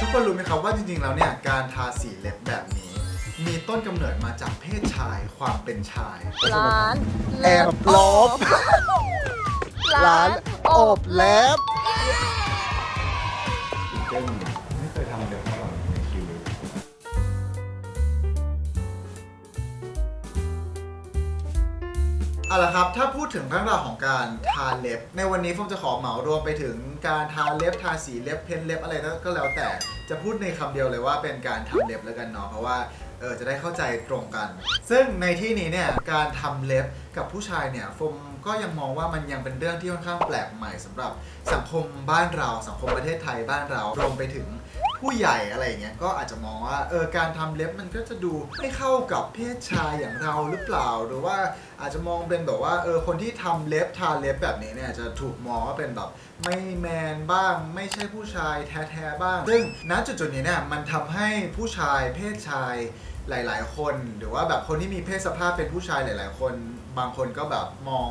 ทุกคนรู้ไหมครับว่าจริงๆ แล้วเนี่ยการทาสีเล็บแบบนี้ มีต้นกำเนิดมาจากเพศชายความเป็นชาย ร้านแอบลบ ร้านอบเล็บเจ้ เอาละครับ ถ้าพูดถึงเรื่องราวของการทาเล็บ ในวันนี้ผมจะขอเหมารวมไปถึงการทาเล็บทาสีเล็บเพ้นเล็บอะไรก็แล้วแต่ จะพูดในคำเดียวเลยว่าเป็นการทำเล็บแล้วกันเนาะเพราะว่าเออจะได้เข้าใจตรงกัน ซึ่งในที่นี้เนี่ยการทำเล็บกับผู้ชายเนี่ยฟม ก็ยังมองว่ามันยังเป็นเรื่องที่ค่อนข้างแปลกใหม่สำหรับสังคมบ้านเราสังคมประเทศไทยบ้านเรารวมไปถึงผู้ใหญ่อะไรอย่างเงี้ยก็อาจจะมองว่าเออการทำเล็บมันก็จะดูไม่เข้ากับเพศชายอย่างเราหรือเปล่า หรือว่าอาจจะมองเป็นแบบว่าเออคนที่ทำเล็บทาเล็บแบบนี้เนี่ยจะถูกมองว่าเป็นแบบไม่แมนบ้าง ไม่ใช่ผู้ชายแท้ๆบ้าง ซึ่งณจุดๆนี้เนี่ยมันทำให้ผู้ชายเพศชาย หลาย ๆ คน หรือว่าแบบคนที่มีเพศสภาพเป็นผู้ชายหลาย ๆ คน บางคนก็แบบมอง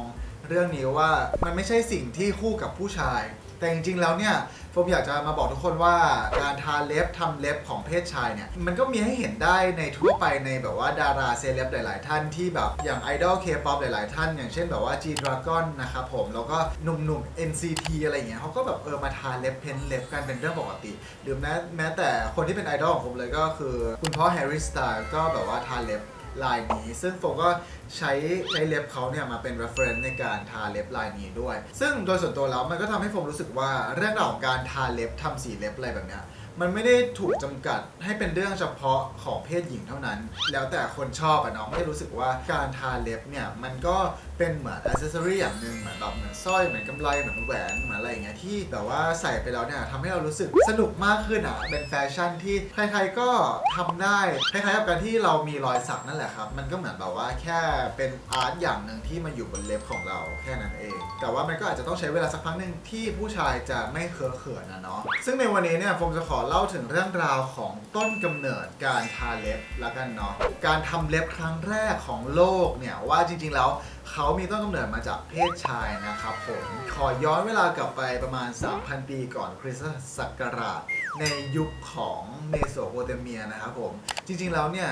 เรื่องนี้ว่ามันไม่ใช่สิ่งที่คู่กับผู้ชาย แต่จริงๆแล้วเนี่ยผมอยากจะมาบอกทุกคนว่าการทาเล็บทำเล็บของเพศชายเนี่ยมันก็มีให้เห็นได้ในทั่วไปในแบบว่าดาราเซเลบหลาย ๆ ท่านที่แบบอย่างไอดอลเคป๊อปหลาย ๆ ท่าน อย่างเช่นแบบว่า G Dragon นะครับผม แล้วก็หนุ่มๆ NCT อะไรอย่างเงี้ยเขาก็แบบเออมาทาเล็บเพ้นเล็บกันเป็นเรื่องปกติ หรือแม้แม้แต่คนที่เป็นไอดอลของผมเลยก็คือ คุณพ่อแฮร์รี่สไตล์ก็แบบว่าทาเล็บ ลายนี้ ซึ่งโฟก็ใช้ใช้เล็บเขาเนี่ยมาเป็น reference ในการทาเล็บลายนี้ด้วย ซึ่งโดยส่วนตัวแล้วมันก็ทำให้โฟมรู้สึกว่าเรื่องราวของการทาเล็บทำสีเล็บอะไรแบบเนี้ย มันไม่ได้ถูกจำกัดให้เป็นเรื่องเฉพาะของเพศหญิงเท่านั้น แล้วแต่คนชอบอะเนาะไม่ได้รู้สึกว่าการทาเล็บเนี่ย มันก็เป็นเหมือนอ c เซอรี่อย่างหนึ่งเหมือนแบบเหมือนสร้อยเหมือนกำไรเหมือนแหวนเหมือนอะไรอย่างเงี้ยที่แบบว่าใส่ไปแล้วเนี่ยทำให้เรารู้สึกสนุกมากขึ้นอะเป็นแฟชั่นที่ใครๆก็ทำได้คล้ายๆกับการที่เรามีรอยสักนั่นแหละครับ มันก็เหมือนแบบว่าแค่เป็นอาร์ตอย่างหนึ่งที่มาอยู่บนเล็บของเราแค่นั้นเอง แต่ว่ามันก็อาจจะต้องใช้เวลาสักพักหนึ่งที่ผู้ชายจะไม่เคอะเขินนะเนาะซึ่งในวันนี้เนี่ยผมจะขอเล่าถึงเรื่องราวของต้นกำเนิดการทาเล็บละกันเนาะการทำเล็บครั้งแรกของโลกเนี่ยว่าจริงๆแล้วเขามีต้นกำเนิดมาจากเพศชายนะครับผม ขอย้อนเวลากลับไปประมาณ 3,000 ปีก่อนคริสตศักราช ในยุคของเมโสโปเตเมียนะครับผม จริงๆแล้วเนี่ย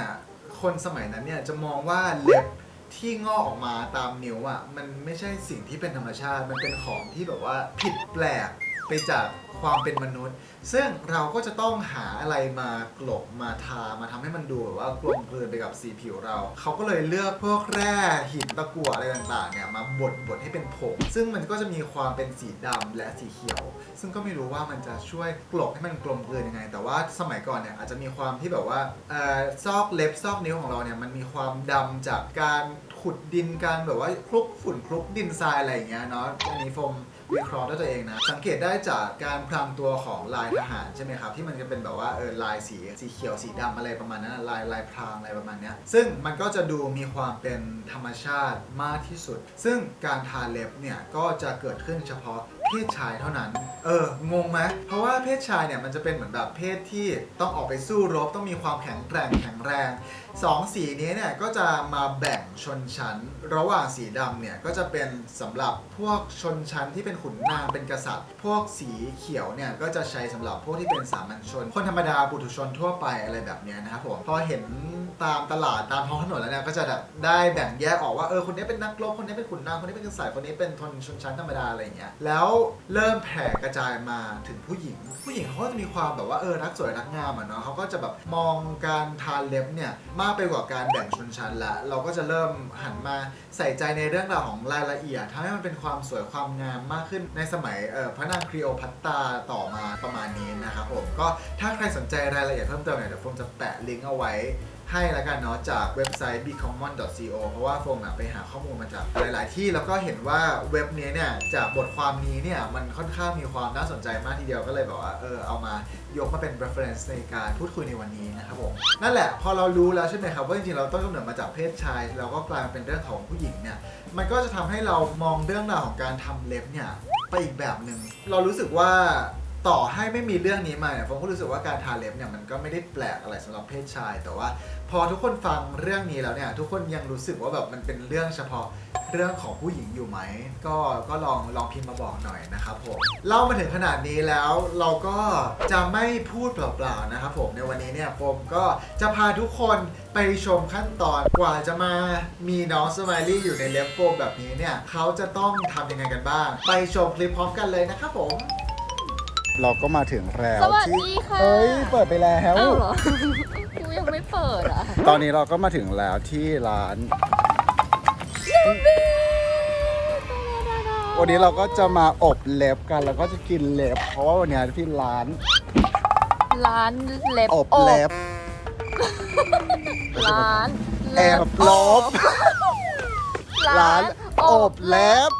คนสมัยนั้นเนี่ยจะมองว่าเล็บที่งอกออกมาตามนิ้วอะมันไม่ใช่สิ่งที่เป็นธรรมชาติ มันเป็นของที่แบบว่าผิดแปลก ไปจากความเป็นมนุษย์ ซึ่งเราก็จะต้องหาอะไรมากลบมาทามาทำให้มันดูแบบว่ากลมกลืนไปกับสีผิวเรา เขาก็เลยเลือกพวกแร่หินตะกั่วอะไรต่างๆเนี่ยมาบดบดให้เป็นผงซึ่งมันก็จะมีความเป็นสีดำและสีเขียว ซึ่งก็ไม่รู้ว่ามันจะช่วยกลบให้มันกลมกลืนยังไง แต่ว่าสมัยก่อนเนี่ยอาจจะมีความที่แบบว่าเอ่อซอกเล็บซอกนิ้วของเราเนี่ยมันมีความดำจากการขุดดินการแบบว่าคลุกฝุ่นคลุกดินทรายอะไรอย่างเงี้ยเนาะอันนี้โฟม วิเคราะห์ด้วยตัวเองนะ สังเกตได้จากการพรางตัวของลายทหารใช่ไหมครับ ที่มันจะเป็นแบบว่าเออลายสีสีเขียวสีดำอะไรประมาณนั้นลายลายพรางอะไรประมาณนี้ซึ่งมันก็จะดูมีความเป็นธรรมชาติมากที่สุด ซึ่งการทาเล็บเนี่ยก็จะเกิดขึ้นเฉพาะ เพศชายเท่านั้น เออ งงไหมเพราะว่าเพศชายเนี่ยมันจะเป็นเหมือนแบบเพศที่ต้องออกไปสู้รบต้องมีความแข็งแกร่งแข็งแรงสองสีนี้เนี่ยก็จะมาแบ่งชนชั้น ระหว่างสีดำเนี่ยก็จะเป็นสำหรับพวกชนชั้นที่เป็นขุนนางเป็นกษัตริย์ พวกสีเขียวเนี่ยก็จะใช้สำหรับพวกที่เป็นสามัญชน คนธรรมดาปุถุชนทั่วไปอะไรแบบเนี้ยนะครับผมพอเห็นตามตลาดตามท้องถนนแล้วเนี่ยก็จะแบบได้แบ่งแยกออกว่าเออคนนี้เป็นนักรบคนนี้เป็นขุนนางคนนี้เป็นกษัตริย์คนนี้เป็นชนชนชั้นธรรมดาอะไรอย่างเงี้ยแล้วเริ่มแผ่กระจายมาถึงผู้หญิง ผู้หญิงเขาก็จะมีความแบบว่าเออรักสวยรักงามอะเนาะเขาก็จะแบบมองการทานเล็บเนี่ยมากไปกว่าการแบ่งชนชั้นละ เราก็จะเริ่มหันมาใส่ใจในเรื่องราวของรายละเอียดทำให้มันเป็นความสวยความงามมากขึ้นในสมัยเออพระนางคลีโอพัตตาต่อมาประมาณนี้นะครับผมก็ถ้าใครสนใจรายละเอียดเพิ่มเติมเนี่ยเดี๋ยวผมจะแปะลิงก์เอาไว้ ให้แล้วกันเนาะจากเว็บไซต์ bcommon.co เพราะว่าโฟมอะไปหาข้อมูลมาจากหลาย ๆ ที่แล้วก็เห็นว่าเว็บนี้เนี่ยจากบทความนี้เนี่ยมันค่อนข้างมีความน่าสนใจมากทีเดียวก็เลยแบบว่าเออเอามายกมาเป็น reference ในการพูดคุยในวันนี้นะครับผมนั่นแหละพอเรารู้แล้วใช่ไหมครับว่าจริง ๆ เราต้นกำเนิดมาจากเพศชาย เราก็กลายมาเป็นเรื่องของผู้หญิงเนี่ยมันก็จะทำให้เรามองเรื่องราวของการทำเล็บเนี่ยไปอีกแบบหนึ่งเรารู้สึกว่า ต่อให้ไม่มีเรื่องนี้มาเนี่ยผมก็รู้สึกว่าการทาเล็บเนี่ยมันก็ไม่ได้แปลกอะไรสำหรับเพศชาย แต่ว่าพอทุกคนฟังเรื่องนี้แล้วเนี่ยทุกคนยังรู้สึกว่าแบบมันเป็นเรื่องเฉพาะเรื่องของผู้หญิงอยู่ไหม ก็ก็ลองลองพิมพ์มาบอกหน่อยนะครับผมเล่ามาถึงขนาดนี้แล้วเราก็จะไม่พูดเปล่าๆนะครับผมในวันนี้เนี่ยผมก็จะพาทุกคนไปชมขั้นตอนกว่าจะมามีน้องสไมลี่อยู่ในเล็บโฟมแบบนี้เนี่ยเขาจะต้องทำยังไงกันบ้าง ไปชมคลิปพร้อมกันเลยนะครับผม เราก็มาถึงแล้วสวัสที่ดีค่ะเฮ้ย เปิดไปแล้ว อ้าวเหรอ กูยังไม่เปิดอะตอนนี้เราก็มาถึงแล้วที่ร้าน วันนี้เราก็จะมาอบเล็บกัน แล้วก็จะกินเล็บ เพราะว่าวันนี้ที่ร้านร้านเล็บอบเล็บร้านแอบลบร้านอบเล็บ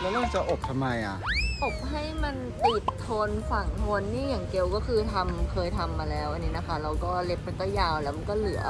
แล้วเราจะอบทำไมอะ อบให้มันติดทนฝั่งทนนี่อย่างเกลก็คือทำเคยทำมาแล้วอันนี้นะคะแล้วก็เล็บมันก็ยาวแล้วมันก็เหลือ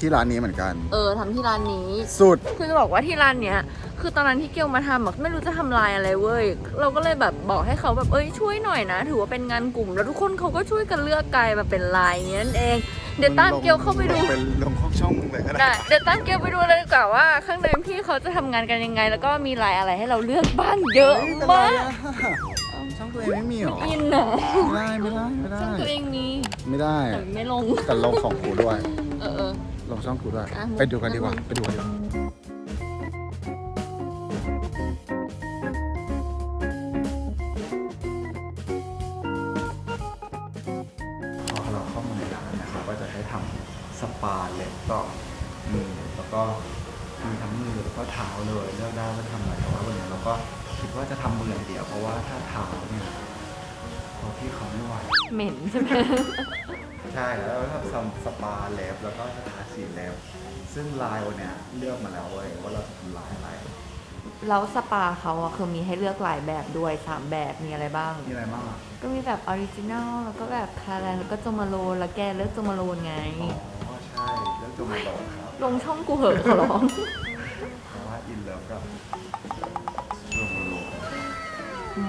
ที่ร้านนี้เหมือนกัน เออทำที่ร้านนี้ สุด คือจะบอกว่าที่ร้านเนี้ย คือตอนนั้นที่เกลมาทำอะไม่รู้จะทำลายอะไรเว้ย เราก็เลยแบบบอกให้เขาแบบเอ้ยช่วยหน่อยนะ ถือว่าเป็นงานกลุ่ม แล้วทุกคนเขาก็ช่วยกันเลือกไกลมาเป็นลายเนี้ยนั่นเอง เดี๋ยวตามเกลเข้าไปดู เป็นลงช่องมึงเลยก็ได้ได้ เดี๋ยวตามเกลไปดูเลยดีกว่าว่า ข้างในพี่เขาจะทำงานกันยังไง แล้วก็มีลายอะไรให้เราเลือกบ้างเยอะเฮ้ยเป็นไรมากอะช่องตัวเองไม่มีเหรออินนะไม่ได้ไม่ได้ไม่ได้ช่างตัวเองมีไม่ได้ แต่ไม่ลง แต่ลงของกูด้วยเออเออลงช่องกูด้วยอะไปดูกันดีกว่า ไปดูกันดีกว่า ทำสปาเล็บต่อมือแล้วก็มีทั้งมือแล้วก็เท้าเลยเลือกได้ว่าทำอะไรแต่ว่าวันนี้เราก็คิดว่าจะทำมืออย่างเดียวเพราะว่าถ้าเท้าเนี่ยพอพี่เขาไม่ไหวเหม็นใช่ไหมใช่แล้วทำสปาเล็บแล้วก็ทาสีเล็บซึ่งลายวันเนี้ยเลือกมาแล้วเว้ยว่าเราจะทำลายอะไร แล้วสปาเขาอะคือมีให้เลือกหลายแบบด้วยสามแบบมีอะไรบ้าง มีอะไรบ้างอะก็มีแบบออริจินัลแล้วก็แบบคาราแล้วก็โจมาโลนแล้วแกเลือกโจมาโลนไง อ๋อใช่เลือกตัวมาโดนครับลงช่องกูเหอะขอร้อง เพราะว่าอินเลิฟกับโรโมโล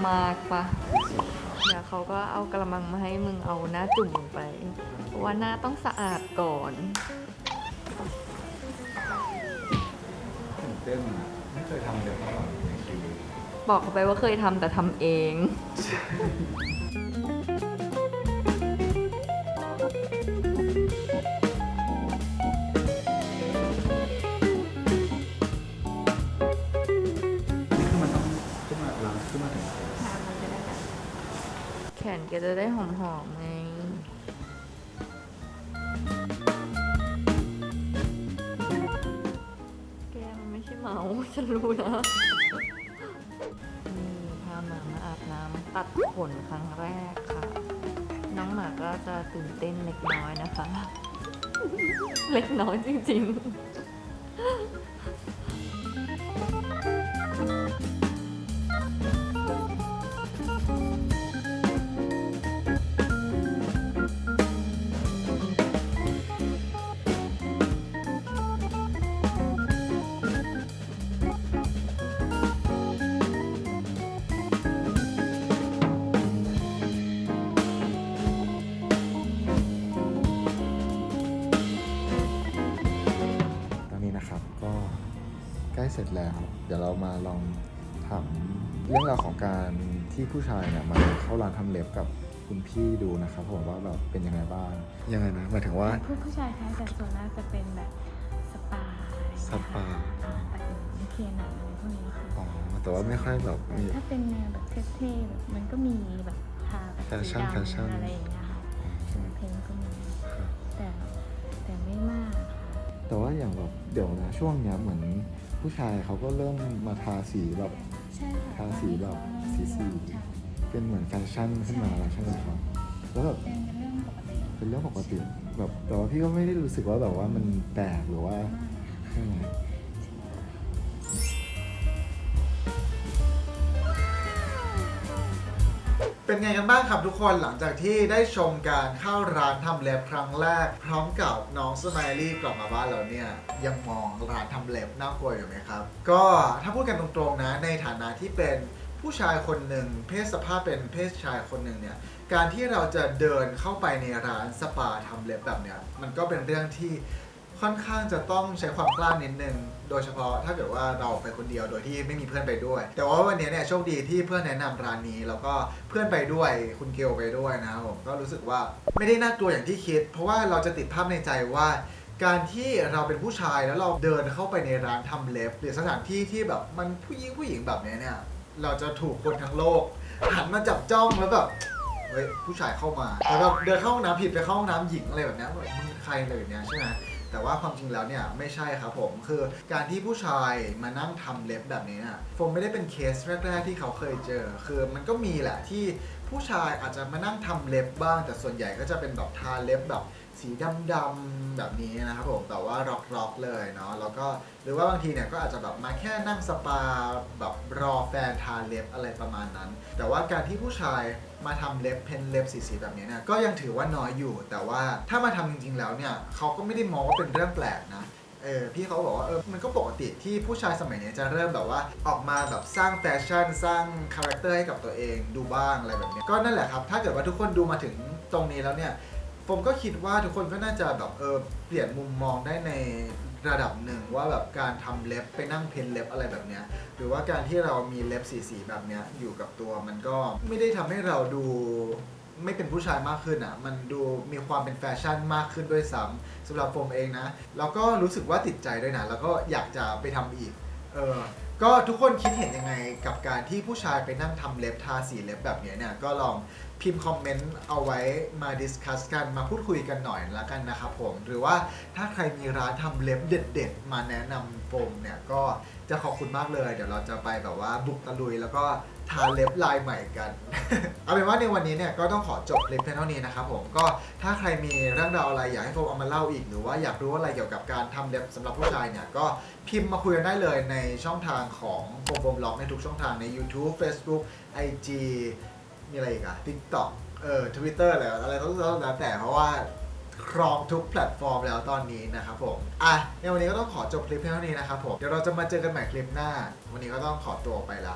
มากปะที่สุดครับเดี๋ยวเขาก็เอากระมังมาให้มึงเอาหน้าจุ่มลงไปเพราะว่าหน้าต้องสะอาดก่อน ตื่นเต้นอะไม่ เคยทำเล็บมาก่อนในชีวิตบอกเขาไปว่าเคยทำแต่ทำเอง นี่คือมันต้องขึ้นมาล้างขึ้นมาถึง แขนแกจะได้หอมๆไง ฉันรู้นะนี่พาหมามาอาบน้ำตัดขนครั้งแรกค่ะ น้องหมาก็จะตื่นเต้นเล็กน้อยนะคะ เล็กน้อยจริงๆ ร็จแล้ว เดี๋ยวเรามาลองถามเรื่องราวของการที่ผู้ชายเนี่ยมาเข้าร้านทำเล็บกับคุณพี่ดูนะครับผมว่าแบบเป็นยังไงบ้างยังไงนะหมายถึงว่าผู้ผู้ชายแท้แต่ส่วนมากจะเป็นแบบสปาอะไรอย่งเงี้ยสปาค่ะตัดหนังเคลียร์หนังอะไรพวกนี้ค่ะอ๋อแต่ว่าไม่ค่อยแบบมีถ้าเป็นแนวแบบเท่ๆแบบมันก็มีแบบทาแบบแฟชั่นสีดำแฟชั่นอะไรอย่างเงี้ยค่ะเพลงก็มีครับแต่แต่ไม่มากค่ะแต่ว่าอย่างแบบเดี๋ยวนะช่วงเนี้ยเหมือน ผู้ชายเขาก็เริ่มมาทาสีแบบใช่ค่ะทาสีแบบสีสีใช่เป็นเหมือนแฟชั่นขึ้นมาแล้วใช่ไหมครับแล้วแบบเป็นเรื่องปกติเป็นเรื่องปกติแบบแต่ว่าพี่ก็ไม่ได้รู้สึกว่าแบบว่ามันแปลกหรือว่าใช่ไหม เป็นไงกันบ้างครับทุกคนหลังจากที่ได้ชมการเข้าร้านทำเล็บครั้งแรก พร้อมกับน้องสไมลี่กลับมาบ้านแล้วเนี่ย ยังมองร้านทำเล็บน่ากลัวอยู่ไหมครับ ก็ถ้าพูดกันตรงๆนะ ในฐานะที่เป็นผู้ชายคนหนึ่งเพศสภาพเป็นเพศชายคนหนึ่งเนี่ยการที่เราจะเดินเข้าไปในร้านสปาทำเล็บแบบเนี้ยมันก็เป็นเรื่องที่ ค่อนข้างจะต้องใช้ความกล้านิดนึง โดยเฉพาะถ้าเกิดว่าเราไปคนเดียวโดยที่ไม่มีเพื่อนไปด้วย แต่ว่าวันนี้เนี่ยโชคดีที่เพื่อนแนะนำร้านนี้แล้วก็เพื่อนไปด้วยคุณเกลไปด้วยนะครับผมก็รู้สึกว่าไม่ได้น่ากลัวอย่างที่คิด เพราะว่าเราจะติดภาพในใจว่า การที่เราเป็นผู้ชายแล้วเราเดินเข้าไปในร้านทำเล็บ หรือสถานที่ที่แบบมันผู้หญิงผู้หญิงแบบเนี้ยเนี่ยเราจะถูกคนทั้งโลกหันมาจับจ้องแล้วแบบเฮ้ยผู้ชายเข้ามาแล้วแบบเดินเข้าห้องน้ำผิดไปเข้าห้องน้ำหญิงอะไรแบบเนี้ยแบบมึงใครอะไรแบบเนี้ยใช่ไหม แต่ว่าความจริงแล้วเนี่ยไม่ใช่ครับผม คือการที่ผู้ชายมานั่งทำเล็บแบบนี้น่ะผมไม่ได้เป็นเคสแรก ๆ ที่เขาเคยเจอ คือมันก็มีแหละที่ผู้ชายอาจจะมานั่งทำเล็บบ้าง แต่ส่วนใหญ่ก็จะเป็นแบบทาเล็บแบบ สีดำๆแบบนี้นะครับผมแต่ว่าร็อกๆเลยเนาะแล้วก็หรือว่าบางทีเนี่ยก็อาจจะแบบมาแค่นั่งสปาแบบรอแฟนทาเล็บอะไรประมาณนั้น แต่ว่าการที่ผู้ชายมาทำเล็บเพ้นเล็บสีๆแบบนี้เนี่ยก็ยังถือว่าน้อยอยู่ แต่ว่าถ้ามาทำจริง ๆ แล้วเนี่ยเขาก็ไม่ได้มองว่าเป็นเรื่องแปลกนะเออพี่เขาบอกว่าเออมันก็ปกติที่ผู้ชายสมัยนี้จะเริ่มแบบว่าออกมาแบบสร้างแฟชั่นสร้างคาแรคเตอร์ให้กับตัวเองดูบ้างอะไรแบบนี้ก็นั่นแหละครับ ถ้าเกิดว่าทุกคนดูมาถึงตรงนี้แล้วเนี่ย ผมก็คิดว่าทุกคนก็น่าจะแบบเออเปลี่ยนมุมมองได้ในระดับหนึ่งว่าแบบการทำเล็บไปนั่งเพ้นเล็บอะไรแบบเนี้ยหรือว่าการที่เรามีเล็บสีๆแบบเนี้ยอยู่กับตัวมันก็ไม่ได้ทำให้เราดูไม่เป็นผู้ชายมากขึ้นอะ มันดูมีความเป็นแฟชั่นมากขึ้นด้วยซ้ำสำหรับผมเองนะ แล้วก็รู้สึกว่าติดใจด้วยนะ แล้วก็อยากจะไปทำอีก เออ ก็ทุกคนคิดเห็นยังไงกับการที่ผู้ชายไปนั่งทำเล็บทาสีเล็บแบบเนี้ยเนี่ยก็ลอง พิมพ์คอมเมนต์เอาไว้มาดิสคัสกันมาพูดคุยกันหน่อยละกันนะครับผม หรือว่าถ้าใครมีร้านทำเล็บเด็ดๆ มาแนะนำโฟมเนี่ยก็จะขอบคุณมากเลย เดี๋ยวเราจะไปแบบว่าบุกตะลุยแล้วก็ทาเล็บลายใหม่กัน เอาเป็นว่าในวันนี้เนี่ยก็ต้องขอจบคลิปเพียงเท่านี้นะครับผมก็ถ้าใครมีเรื่องราวอะไรอยากให้โฟมเอามาเล่าอีก หรือว่าอยากรู้อะไรเกี่ยวกับการทำเล็บสำหรับผู้ชายเนี่ยก็พิมพ์มาคุยกันได้เลยในช่องทางของโฟมโฟมล็อกในทุกช่องทางใน YouTube Facebook IG มีอะไรอีกอะ TikTok เออ Twitter อะไรอะไรก็แล้วแต่เพราะว่าครองทุกแพลตฟอร์มแล้วตอนนี้นะครับผม อะในวันนี้ก็ต้องขอจบคลิปเท่านี้นะครับผม เดี๋ยวเราจะมาเจอกันใหม่คลิปหน้า วันนี้ก็ต้องขอตัวไปละ